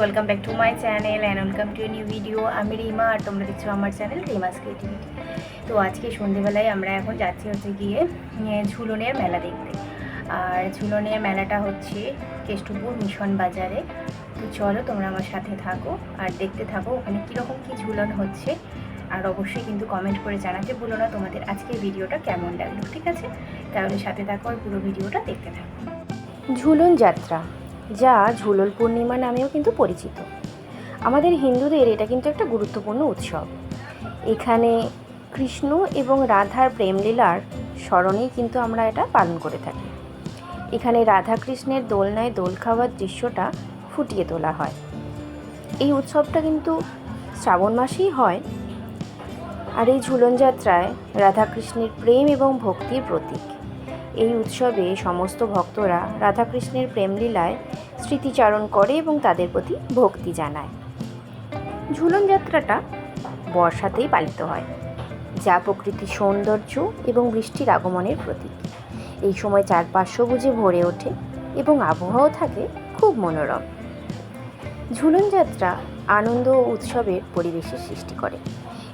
Welcome back to my channel and welcome to new video আমি রিমা আর তোমরা দেখছ আমার চ্যানেল রিমাস ক্রিয়েটিভিটি তো আজকে সন্ধেবেলায় আমরা এখন যাচ্ছি হচ্ছে গিয়ে ঝুলনের মেলা দেখতে। আর ঝুলনের মেলাটা হচ্ছে কেষ্টপুর মিশন বাজারে। তো চলো তোমরা আমার সাথে থাকো আর দেখতে থাকো ওখানে কীরকম কী ঝুলন হচ্ছে। আর অবশ্যই কিন্তু কমেন্ট করে জানাতে ভুলো না তোমাদের আজকের ভিডিওটা কেমন লাগল, ঠিক আছে? তাহলে সাথে থাকো আর পুরো ভিডিওটা দেখতে থাকো। ঝুলন যাত্রা। যা ঝুলন পূর্ণিমা নামেও কিন্তু পরিচিত। আমাদের হিন্দুদের এটা কিন্তু একটা গুরুত্বপূর্ণ উৎসব। এখানে কৃষ্ণ এবং রাধার প্রেমলীলার স্মরণেই কিন্তু আমরা এটা পালন করে থাকি। এখানে রাধা কৃষ্ণের দোলনায় দোল খাওয়ার দৃশ্যটা ফুটিয়ে তোলা হয়। এই উৎসবটা কিন্তু শ্রাবণ মাসেই হয়। আর এই ঝুলন যাত্রায় রাধাকৃষ্ণের প্রেম এবং ভক্তির প্রতীক। এই উৎসবে সমস্ত ভক্তরা রাধাকৃষ্ণের প্রেমলীলায় স্মৃতিচারণ করে এবং তাদের প্রতি ভক্তি জানায়। ঝুলন যাত্রাটা বর্ষাতেই পালিত হয়, যা প্রকৃতির সৌন্দর্য এবং বৃষ্টির আগমনের প্রতীক। এই সময় চারপাশ সবুজে ভরে ওঠে এবং আবহাওয়াও থাকে খুব মনোরম। ঝুলন যাত্রা আনন্দ ও উৎসবের পরিবেশের সৃষ্টি করে।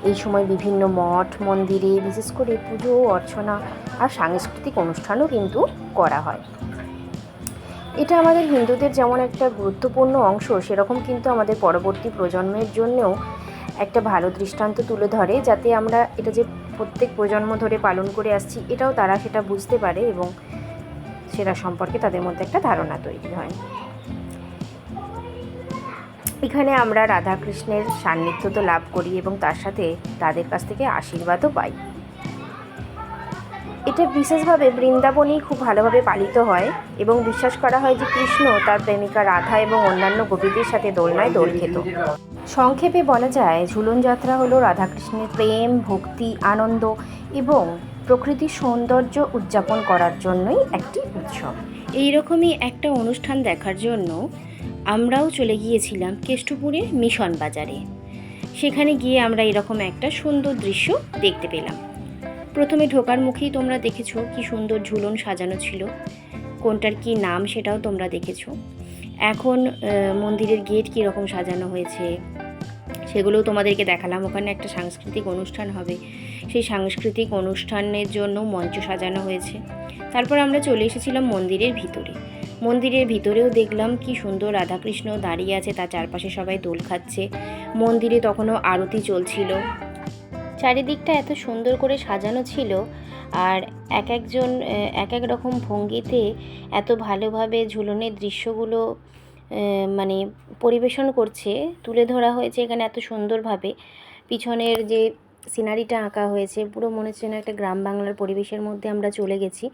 এই সময় বিভিন্ন মঠ, মন্দিরে বিশেষ করে পুজো ও অর্চনা আর সাংস্কৃতিক অনুষ্ঠানও কিন্তু করা হয়। এটা আমাদের হিন্দুদের যেমন একটা গুরুত্বপূর্ণ অংশ, সেরকম কিন্তু আমাদের পরবর্তী প্রজন্মের জন্যও একটা ভালো দৃষ্টান্ত তুলে ধরে, যাতে আমরা এটা যে প্রত্যেক প্রজন্ম ধরে পালন করে আসছি, এটাও তারা সেটা বুঝতে পারে এবং সেটা সম্পর্কে তাদের মধ্যে একটা ধারণা তৈরি হয়। এখানে আমরা রাধাকৃষ্ণের সান্নিধ্য তো লাভ করি এবং তার সাথে তাদের কাছ থেকে আশীর্বাদও পাই। এটা বিশেষভাবে বৃন্দাবনেই খুব ভালোভাবে পালিত হয় এবং বিশ্বাস করা হয় যে কৃষ্ণ তার প্রেমিকা রাধা এবং অন্যান্য গোপীদের সাথে দোলনায় দোল খেত। সংক্ষেপে বলা যায়, ঝুলন যাত্রা হলো রাধাকৃষ্ণের প্রেম, ভক্তি, আনন্দ এবং প্রকৃতির সৌন্দর্য উদযাপন করার জন্যই একটি উৎসব। এইরকমই একটা অনুষ্ঠান দেখার জন্য আমরাও চলে গিয়েছিলাম কেষ্টপুরের মিশন বাজারে। সেখানে গিয়ে আমরা এরকম একটা সুন্দর দৃশ্য দেখতে পেলাম। প্রথমে ঢোকার মুখেই তোমরা দেখেছ কি সুন্দর ঝুলন সাজানো ছিল। কোনটার কি নাম সেটাও তোমরা দেখেছ। এখন মন্দিরের গেট কীরকম সাজানো হয়েছে, সেগুলোও তোমাদেরকে দেখালাম। ওখানে একটা সাংস্কৃতিক অনুষ্ঠান হবে। সেই সাংস্কৃতিক অনুষ্ঠানের জন্য মঞ্চ সাজানো হয়েছে। তারপর আমরা চলে এসেছিলাম মন্দিরের ভিতরে। মন্দিরের ভিতরেও দেখলাম কি সুন্দর রাধাকৃষ্ণ দাঁড়িয়ে আছে, তার চারপাশে সবাই দোল খাচ্ছে। মন্দিরে তখনও আরতি চলছিল। চারিদিকটা এত সুন্দর করে সাজানো ছিল আর এক একজন এক এক রকম ভঙ্গিতে এত ভালোভাবে ঝুলনের দৃশ্যগুলো মানে পরিবেশন করছে, তুলে ধরা হয়েছে এখানে এত সুন্দরভাবে। পিছনের যে সিনারিটা আঁকা হয়েছে, পুরো মনে হচ্ছে যেন একটা গ্রাম বাংলার পরিবেশের মধ্যে আমরা চলে গেছি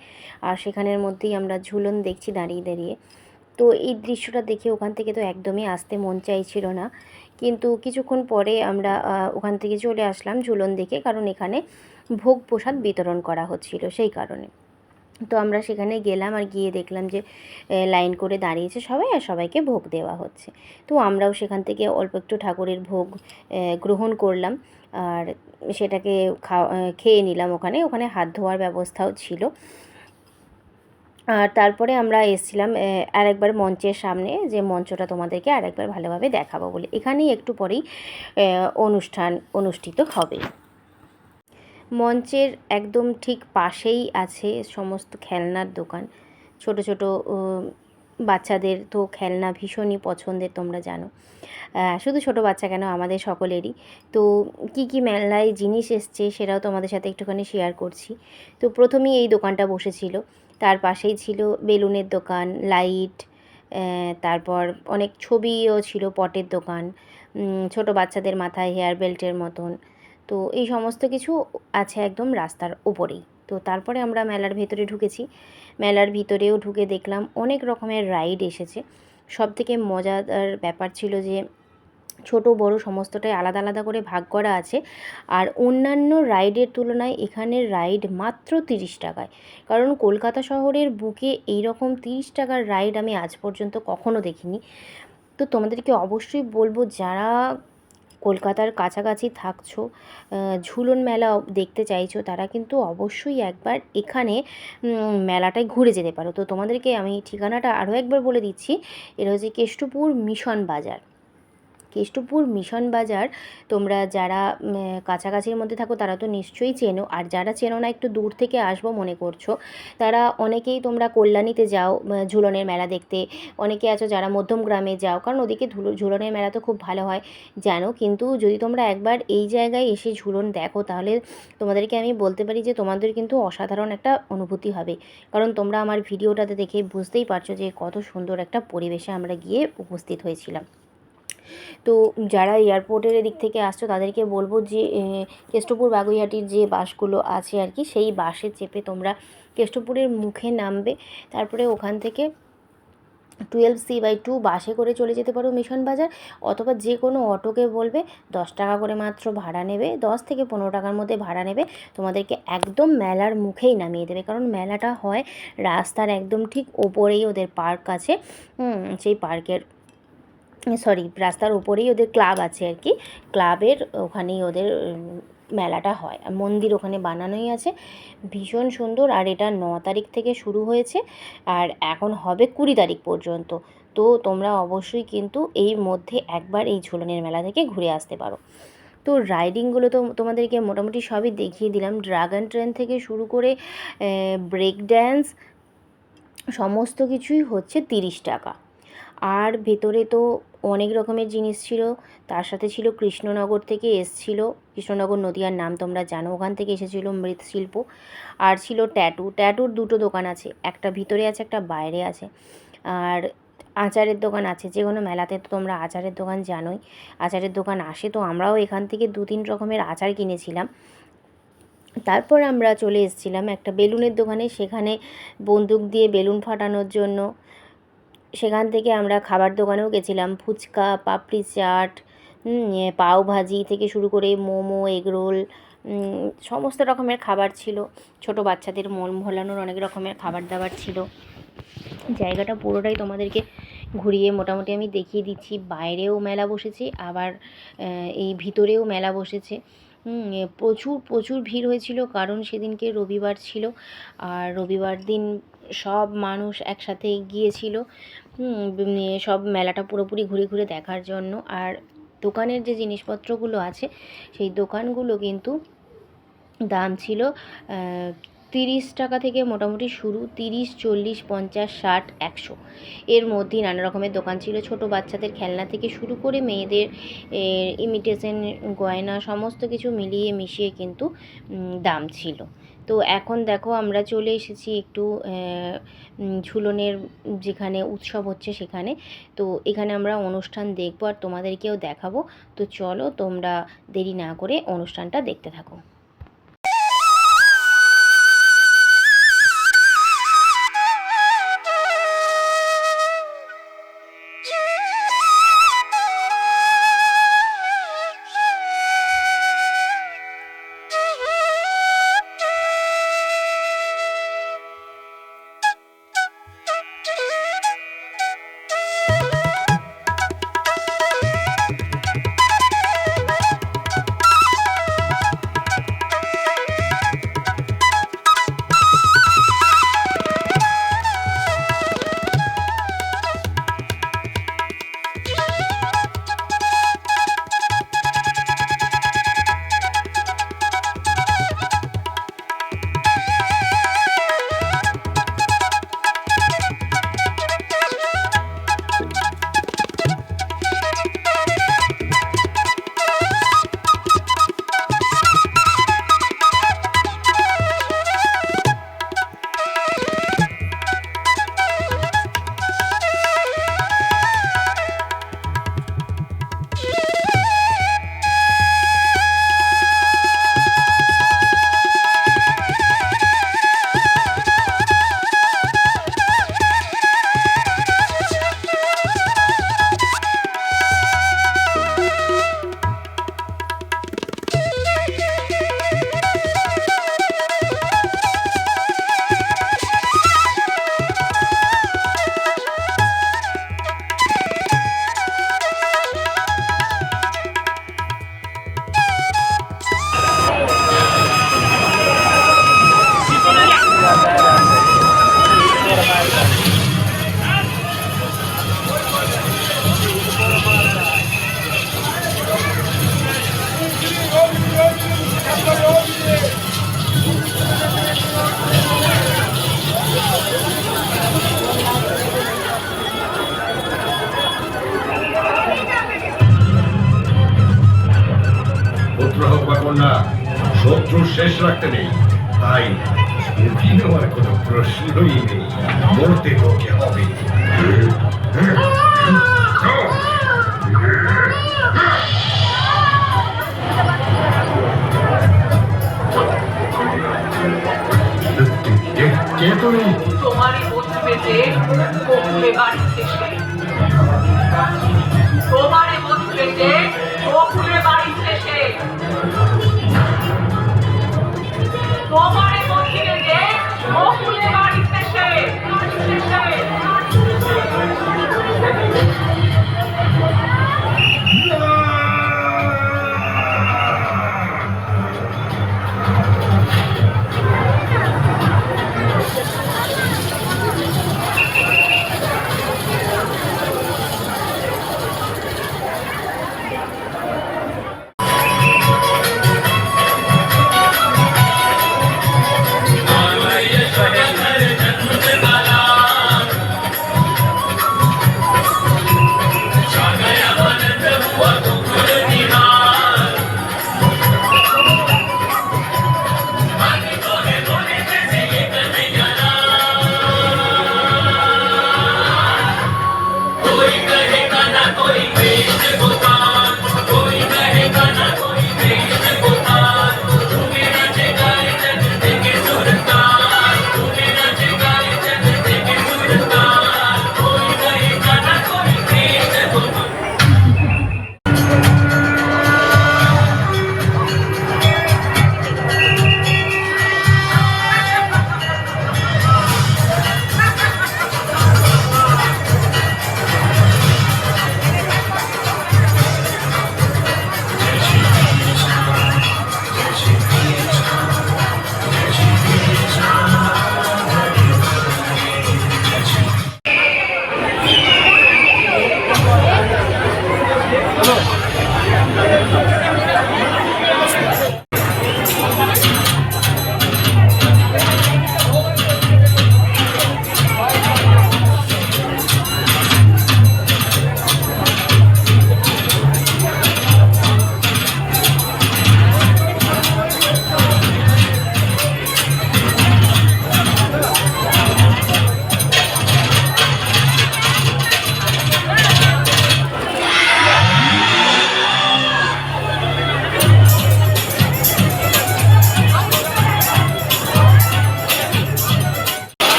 আর সেখানের মধ্যেই আমরা ঝুলন দেখছি দাঁড়িয়ে দাঁড়িয়ে। তো এই দৃশ্যটা দেখে ওখান থেকে তো একদমই আসতে মন চাইছিল না। কিন্তু কিছুক্ষণ পরে আমরা ওখান থেকে চলে আসলাম ঝুলন দেখে কারণ এখানে ভোগ প্রসাদ বিতরণ করা হচ্ছিল সেই কারণে। তো আমরা সেখানে গেলাম আর গিয়ে দেখলাম যে লাইন করে দাঁড়িয়েছে সবাই আর সবাইকে ভোগ দেওয়া হচ্ছে। তো আমরাও সেখান থেকে অল্প একটু ঠাকুরের ভোগ গ্রহণ করলাম আর সেটাকে খাওয়া খেয়ে নিলাম ওখানে। ওখানে হাত ধোয়ার ব্যবস্থাও ছিল। আর তারপরে আমরা এসেছিলাম আরেকবার মঞ্চের সামনে, যে মঞ্চটা তোমাদেরকে আরেকবার ভালোভাবে দেখাবো বলে। এখানেই একটু পরেই অনুষ্ঠান অনুষ্ঠিত হবে। মঞ্চের একদম ঠিক পাশেই আছে সমস্ত খেলনার দোকান। ছোট ছোট বাচ্চাদের তো খেলনা ভীষণই পছন্দের, তোমরা জানো। শুধু ছোট বাচ্চা কেন, আমাদের সকলেরই। তো কি কি মেলায় জিনিস এসছে সেটাও তোমাদের সাথে একটুখানি শেয়ার করছি। তো প্রথমেই এই দোকানটা বসেছিল। তার পাশেই ছিল বেলুনের দোকান, লাইট তারপর অনেক ছবিও ছিল পটের দোকান ছোট বাচ্চাদের মাথায় হেয়ার বেল্টের মতন। তো এই সমস্ত কিছু আছে একদম রাস্তার ওপরেই তো তারপরে আমরা মেলার ভেতরে ঢুকেছি। মেলার ভিতরেও ঢুকে দেখলাম অনেক রকমের রাইড এসেছে। সব থেকে মজাদার ব্যাপার ছিল যে ছোট, বড় সমস্তটাই আলাদা আলাদা করে ভাগ করা আছে। আর অন্যান্য রাইডের তুলনায় এখানের রাইড মাত্র তিরিশ টাকায়। কারণ কলকাতা শহরের বুকে এই রকম তিরিশ টাকার রাইড আমি আজ পর্যন্ত কখনো দেখিনি। তো তোমাদেরকে অবশ্যই বলব, যারা কলকাতার কাছাকাছি থাকছো ঝুলন মেলা দেখতে চাইছো, তারা কিন্তু অবশ্যই একবার এখানে মেলাটায় ঘুরে যেতে পারো। তো তোমাদেরকে আমি ঠিকানাটা আরও একবার বলে দিচ্ছি। এটা হচ্ছে কেষ্টপুর মিশন বাজার। কেষ্টপুর মিশন বাজার, তোমরা যারা কাছাকাছির মধ্যে থাকো তারা তো নিশ্চয়ই চেনো। আর যারা চেনো না, একটু দূর থেকে আসব মনে করছ। তারা অনেকেই তোমরা কল্যাণীতে যাও ঝুলনের মেলা দেখতে। অনেকে আছো যারা মধ্যম গ্রামে যাও, কারণ ওদিকে ঝুলনের মেলা তো খুব ভালো হয়, জানো। কিন্তু যদি তোমরা একবার এই জায়গায় এসে ঝুলন দেখো, তাহলে তোমাদেরকে আমি বলতে পারি যে তোমাদের কিন্তু অসাধারণ একটা অনুভূতি হবে। কারণ তোমরা আমার ভিডিওটাতে দেখে বুঝতেই পারছ যে কত সুন্দর একটা পরিবেশে আমরা গিয়ে উপস্থিত হয়েছিলাম। তো যারা এয়ারপোর্টের দিক থেকে আসছো, তাদেরকে বলব যে কেষ্টপুর বাগুইহাটির যে বাসগুলো আছে আর কি, সেই বাসে চেপে তোমরা কেষ্টপুরের মুখে নামবে। তারপরে ওখান থেকে টুয়েলভ সি বাই টু বাসে করে চলে যেতে পারো মিশন বাজার, অথবা যে কোনো অটোকে বলবে, দশ টাকা করে মাত্র ভাড়া নেবে, দশ থেকে পনেরো টাকার মধ্যে ভাড়া নেবে, তোমাদেরকে একদম মেলার মুখেই নামিয়ে দেবে। কারণ মেলাটা হয় রাস্তার একদম ঠিক ওপরেই ওদের পার্ক আছে সেই পার্কের সরি রাস্তার উপরেই ওদের ক্লাব আছে আর কি। ক্লাবের ওখানেই ওদের মেলাটা হয়। মন্দির ওখানে বানানোই আছে। ভীষণ সুন্দর। আর এটা ন তারিখ থেকে শুরু হয়েছে। আর এখন হবে কুড়ি তারিখ পর্যন্ত। তো তোমরা অবশ্যই কিন্তু এই মধ্যে একবার এই ঝুলনের মেলা থেকে ঘুরে আসতে পারো। তো রাইডিংগুলো তো তোমাদেরকে মোটামুটি সবই দেখিয়ে দিলাম। ড্রাগন ট্রেন থেকে শুরু করে ব্রেক ড্যান্স সমস্ত কিছুই হচ্ছে তিরিশ টাকা। আর ভেতরে তো অনেক রকমের জিনিস ছিল। তার সাথে ছিল কৃষ্ণনগর থেকে এসছিল। কৃষ্ণনগর নদীয়ার নাম তোমরা জানো। ওখান থেকে এসেছিল মৃৎশিল্প। আর ছিল ট্যাটু। ট্যাটুর দুটো দোকান আছে। একটা ভিতরে আছে, একটা বাইরে আছে। আর আচারের দোকান আছে। যে কোনো মেলাতে তো তোমরা আচারের দোকান জানোই। আচারের দোকান আসে তো আমরাও এখান থেকে দু তিন রকমের আচার কিনেছিলাম। তারপর আমরা চলে এসেছিলাম একটা বেলুনের দোকানে। সেখানে বন্দুক দিয়ে বেলুন ফাটানোর জন্য সেখান থেকে আমরা খাবার দোকানেও গেছিলাম। ফুচকা, পাপড়ি চাট পাও ভাজি থেকে শুরু করে মোমো এগরোল সমস্ত রকমের খাবার ছিল। ছোট বাচ্চাদের মন ভোলানোর অনেক রকমের খাবার দাবার ছিল। জায়গাটা পুরোটাই তোমাদেরকে ঘুরিয়ে মোটামুটি আমি দেখিয়ে দিচ্ছি। বাইরেও মেলা বসেছে, আবার এই ভিতরেও মেলা বসেছে। প্রচুর প্রচুর ভিড় হয়েছিল, কারণ সেদিনকে রবিবার ছিল। আর রবিবার দিন সব মানুষ একসাথে গিয়েছিল। সব মেলাটা পুরোপুরি ঘুরে ঘুরে দেখার জন্য। আর দোকানের যে জিনিসপত্রগুলো আছে, সেই দোকানগুলো কিন্তু দাম ছিল তিরিশ টাকা থেকে মোটামুটি শুরু, তিরিশ, চল্লিশ, পঞ্চাশ, ষাট, একশো। এর মধ্যেই নানা রকমের দোকান ছিল, ছোট বাচ্চাদের খেলনা থেকে শুরু করে মেয়েদের ইমিটেশন গয়না, সমস্ত কিছু মিলিয়ে মিশিয়ে কিন্তু দাম ছিল। তো এখন দেখো আমরা চলে এসেছি একটু ঝুলনের যেখানে উৎসব হচ্ছে সেখানে। তো এখানে আমরা অনুষ্ঠান দেখব আর তোমাদেরকেও দেখাবো। তো চলো তোমরা দেরি না করে অনুষ্ঠানটা দেখতে থাকো। তোমারই বন্ধু বেঁচে বকুলে বাড়ি শেষে তোমারই বন্ধু বেঁচে বকুলে বাড়ি শেষে তোমারই বাড়ি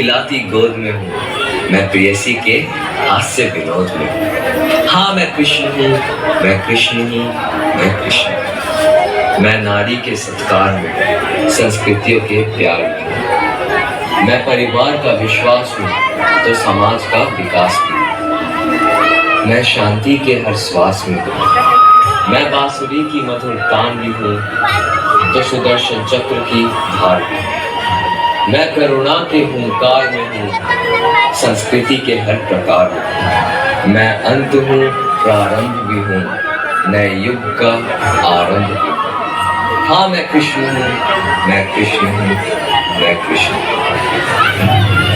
की खिलखिलाती गोद में हूँ मैं प्रेयसी के हास्य विनोद में हूँ हाँ मैं कृष्ण हूँ मैं कृष्ण हूँ मैं कृष्ण। मैं नारी के सत्कार में, संस्कृतियों के प्यार में मैं परिवार का विश्वास हूँ तो समाज का विकास भी। मैं शांति के हर श्वास में हूँ मैं बांसुरी की मधुर तान भी हूँ तो सुदर्शन चक्र की धार हूँ। मैं करुणा के हंकार में हूँ, संस्कृति के हर प्रकार में मैं अंत हूँ, प्रारंभ भी हूँ नए युग का आरंभ भी हूँ। हाँ मैं कृष्ण हूँ, मैं कृष्ण हूँ, मैं कृष्ण हूँ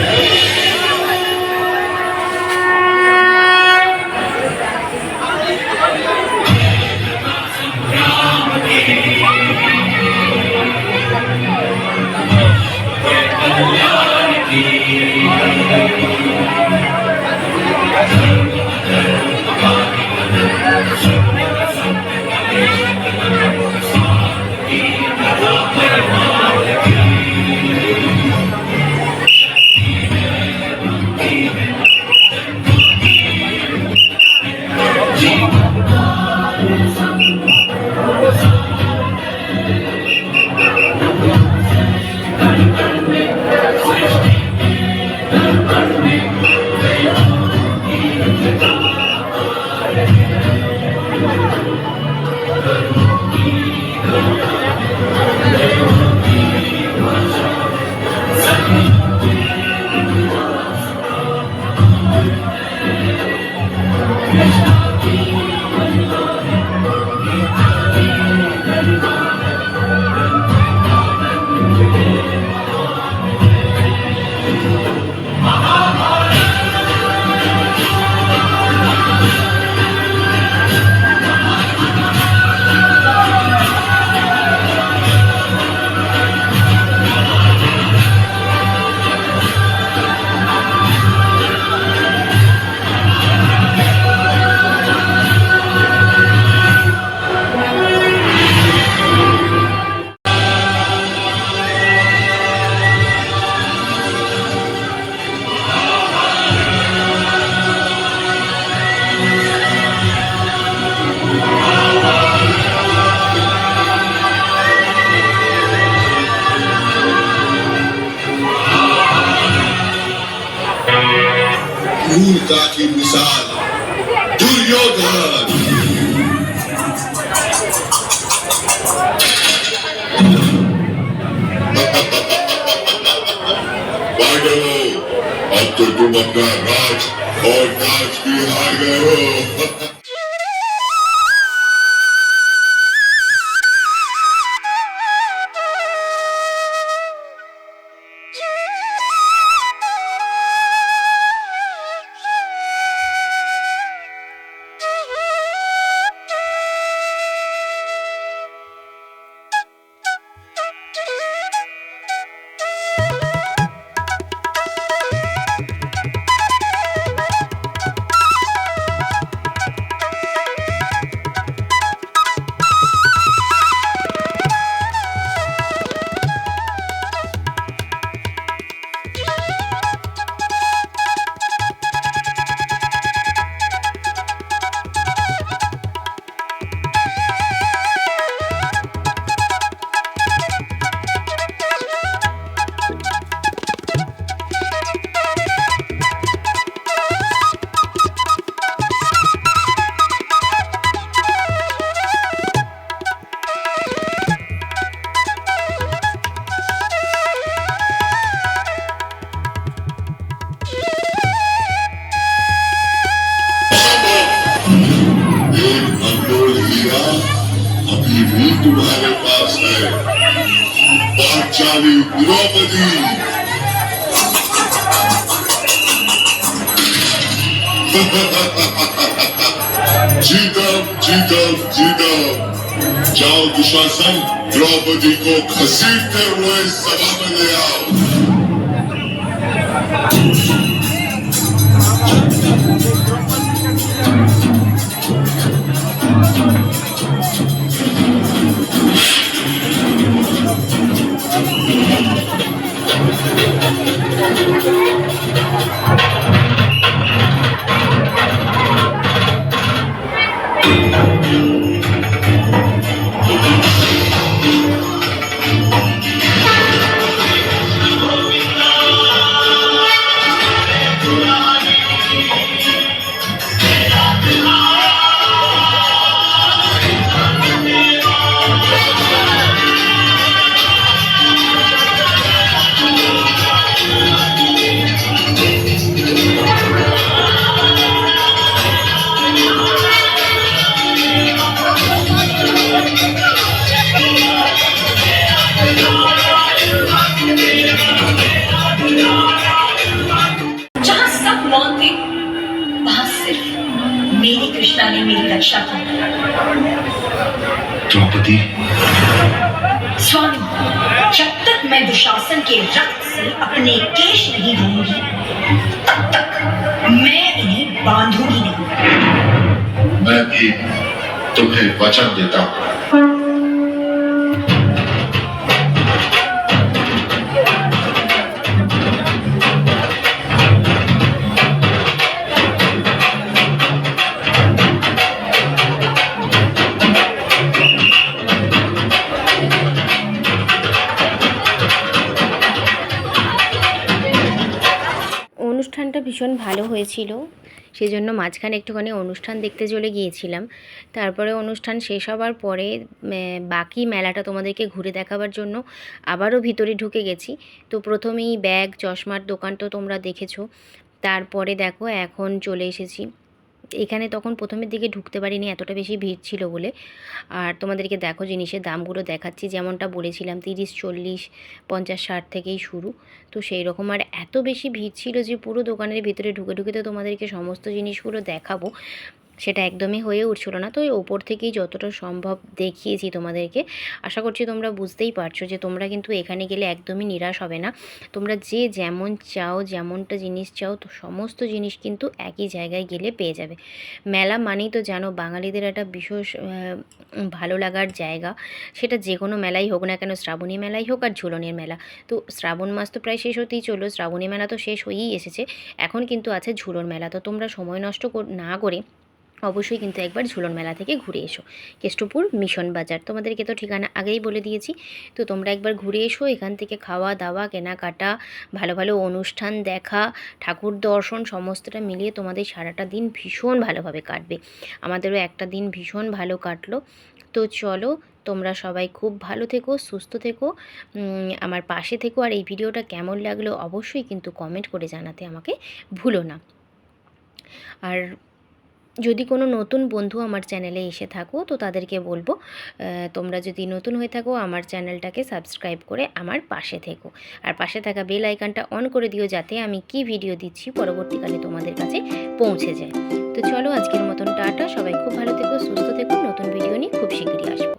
क्रूरता की मिसाल दुर्योधन पांडवों अब तो तुम अपना राज और राज भी हार गए हो जाओ द्रौपदी को घसीटते हुए सभा में ले आओ। বছর অনুষ্ঠানটা ভীষণ ভালো হয়েছিল। সেজন্য মাঝখানে একটুখানি অনুষ্ঠান দেখতে চলে গিয়েছিলাম। তারপরে অনুষ্ঠান শেষ হবার পরে বাকি মেলাটা তোমাদেরকে ঘুরে দেখাবার জন্য আবারও ভিতরে ঢুকে গেছি। তো প্রথমেই ব্যাগ, চশমার দোকান তো তোমরা দেখেছ। তারপরে দেখো, এখন চলে এসেছি। এখানে তখন প্রথমের দিকে ঢুকতে পারিনি, এতটা বেশি ভিড় ছিল বলে। আর তোমাদেরকে দেখো জিনিসের দামগুলো দেখাচ্ছি, যেমনটা বলেছিলাম, তিরিশ, চল্লিশ, পঞ্চাশ, ষাট থেকেই শুরু। তো সেই রকম আর এত বেশি ভিড় ছিল যে পুরো দোকানের ভিতরে ঢুকে ঢুকে তো তোমাদেরকে সমস্ত জিনিসগুলো দেখাবো। সেটা একদমই হয়ে উঠছিল না। তো ওই ওপর থেকেই যতটা সম্ভব দেখিয়েছি তোমাদেরকে। আশা করছি তোমরা বুঝতেই পারছ যে তোমরা কিন্তু এখানে গেলে একদমই নিরাশ হবে না। তোমরা যে যেমন চাও, যেমনটা জিনিস চাও, তো সমস্ত জিনিস কিন্তু একই জায়গায় গেলে পেয়ে যাবে। মেলা মানেই তো জানো বাঙালিদের একটা বিশেষ ভালো লাগার জায়গা। সেটা যে কোনো মেলাই হোক না কেন, শ্রাবণী মেলাই হোক আর ঝুলনের মেলা। তো শ্রাবণ মাস তো প্রায় শেষ হতেই চলল, শ্রাবণী মেলা তো শেষ হয়েই এসেছে। এখন কিন্তু আছে ঝুলন মেলা। তো তোমরা সময় নষ্ট না করে অবশ্যই কিন্তু একবার ঝুলন মেলা থেকে ঘুরে এসো। কেষ্টপুর মিশন বাজার, তোমাদেরকে তো ঠিকানা আগেই বলে দিয়েছি। তো তোমরা একবার ঘুরে এসো, এখান থেকে খাওয়া দাওয়া, কেনাকাটা, ভালো ভালো অনুষ্ঠান দেখা, ঠাকুর দর্শন, সমস্তটা মিলিয়ে তোমাদের সারাটা দিন ভীষণ ভালোভাবে কাটবে। আমাদেরও একটা দিন ভীষণ ভালো কাটলো। তো চলো, তোমরা সবাই খুব ভালো থেকো, সুস্থ থেকো। আমার পাশে থেকো। আর এই ভিডিওটা কেমন লাগল অবশ্যই কিন্তু কমেন্ট করে জানাতে আমাকে ভুলো না। আর যদি কোনো নতুন বন্ধু আমার চ্যানেলে এসে থাকো, তো তাদেরকে বলব তোমরা যদি নতুন হয়ে থাকো, আমার চ্যানেলটাকে সাবস্ক্রাইব করে আমার পাশে থেকো। আর পাশে থাকা বেল আইকনটা অন করে দিও যাতে আমি কি ভিডিও দিচ্ছি পরবর্তীকালে তোমাদের কাছে পৌঁছে যায়। তো চলো আজকের মতন টাটা, সবাই খুব ভালো থেকো, সুস্থ থেকো, নতুন ভিডিও নিয়ে খুব শীঘ্রই আসব।